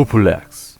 Pupulex.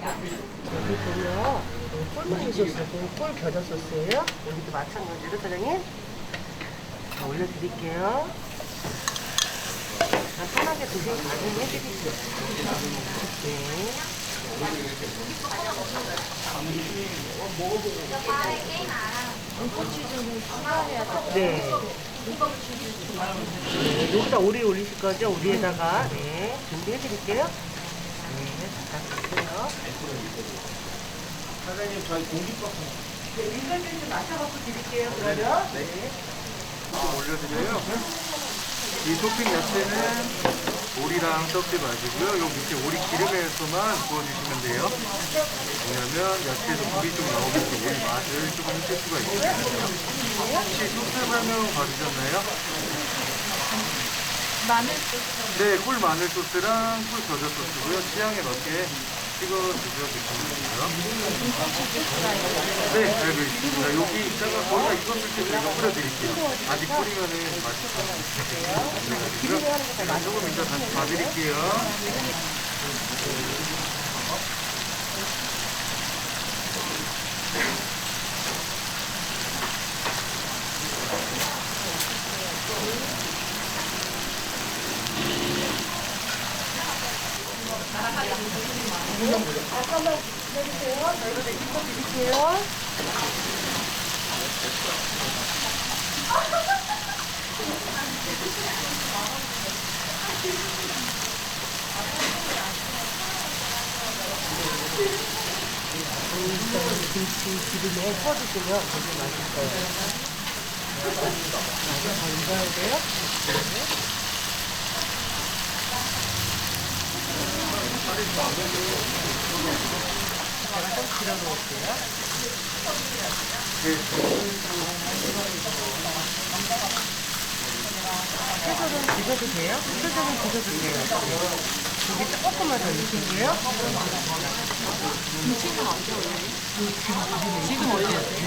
여기 보면 꿀무늬 소스, 꿀 겨자 소스예요. 여기도 마찬가지로 사장님. 자, 올려드릴게요. 자, 편하게 드시고 가능해드릴게요. 네. 네. 네, 여기다 오리 올리실 거죠? 오리에다가 네 준비해 드릴게요. 네, 잠깐 주세요. 사장님 저희 공깃밥 네, 밀가루 좀 맞춰갖고 드릴게요. 그러면 네. 올려드려요. 이 토핑 야채는 오리랑 섞지 마시고요. 요 밑에 오리 기름에서만 구워주시면 돼요. 왜냐면 야채에서 물이 좀 나오면서 오리 맛을 조금 해칠 수가 있거든요. 혹시 소스 설명 봐주셨나요? 마늘 소스. 네, 꿀 마늘 소스랑 꿀 겨자 소스고요. 취향에 맞게 찍어 드셔도 괜찮고요. 네, 알고 있습니다. 여기 있다가 거기가 익었을 때 제가 뿌려드릴게요. 아직 뿌리면은 맛이 없어요. 그래가지고요. 조금 이따 다시 봐드릴게요. 잠깐만 기다리세요. 저희가 네, 이거 드릴게요. 김치 기름에 퍼주시면 되게 맛있어요. 아주 잘 익어야 돼요. 제가. 채소는 드셔도 돼요? 채소는 드셔도 돼요. 여기 조금만 더 넣으실게요. 지금 올려요.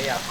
이렇게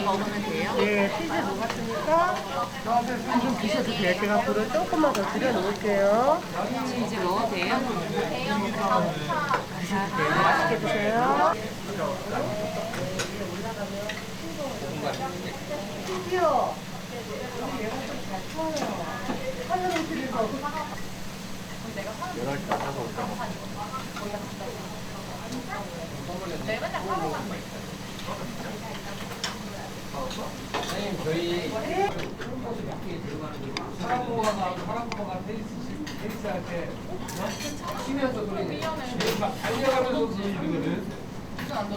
드세요. 네, 치즈 녹았으니까 지금 드셔도 돼요. 제가 불을 조금만 더 줄여놓을게요. 치즈 먹어도 돼요? 돼요. 맛있게 드세요. 치즈요. 우리 얘가 좀잘 추워요. 하늘을 드리고. 11시 맞춰서 온다고. 선생님 저희 사랑고가가 사랑고가가 테니스 치- 테니스 할때 쉬면서 소리는 막 달려가면서. 무슨 안?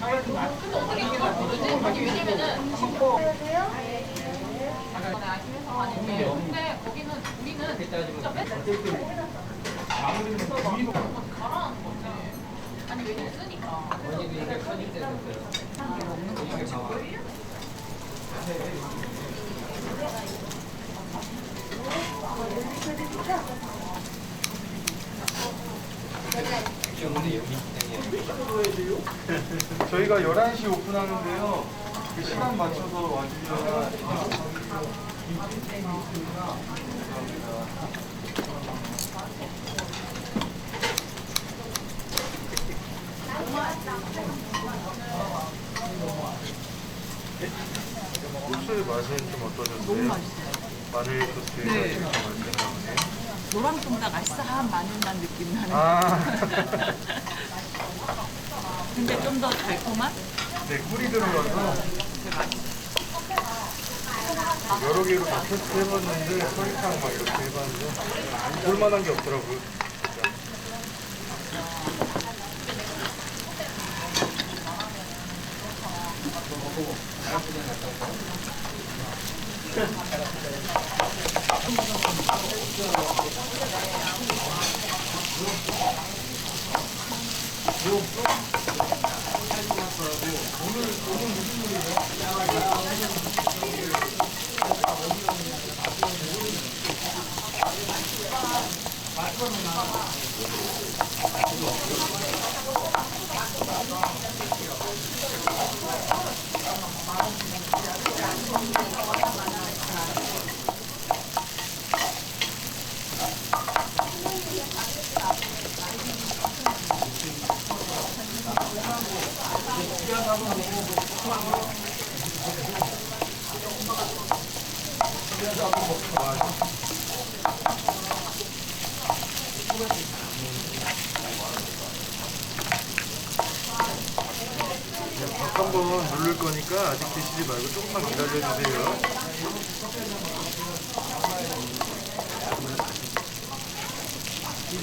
하여튼 근데 어떻게 이걸 모르지? 왜냐면은 아시면서 아닌데 근데 거기는 우리는 진짜 주의로 잘하는 거지 저희가 11시 오픈하는데요. 그 시간 맞춰서 와주셔야 소스의 맛은 좀 어떠셨어요? 너무 맛있어요. 마늘 소스가 네. 통닭 마늘만 느낌 나는. 아, 근데 좀 더 달콤한? 네, 꿀이 들어가서 여러 개로 다 테스트 해봤는데 설탕 막 이렇게 해봤는데 볼만한 게 없더라고요. 진짜. 밥 한번 누를 거니까 아직 드시지 말고 조금만 기다려주세요.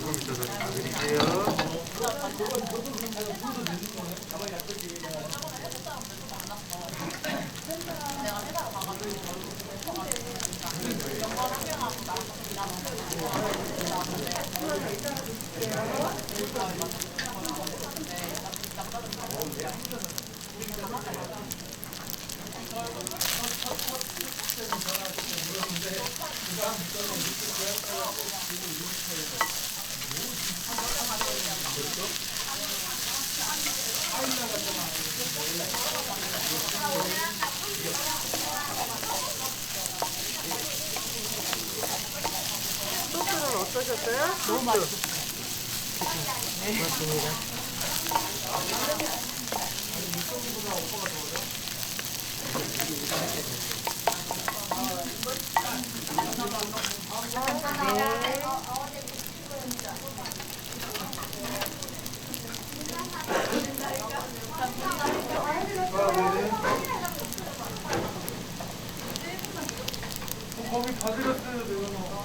조금 이따 다시 드릴게요. 소스는 어떠셨어요? 너무 맛있어요. 맞습니다. 거기 다 드렸어요, 내가.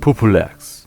푸플렉스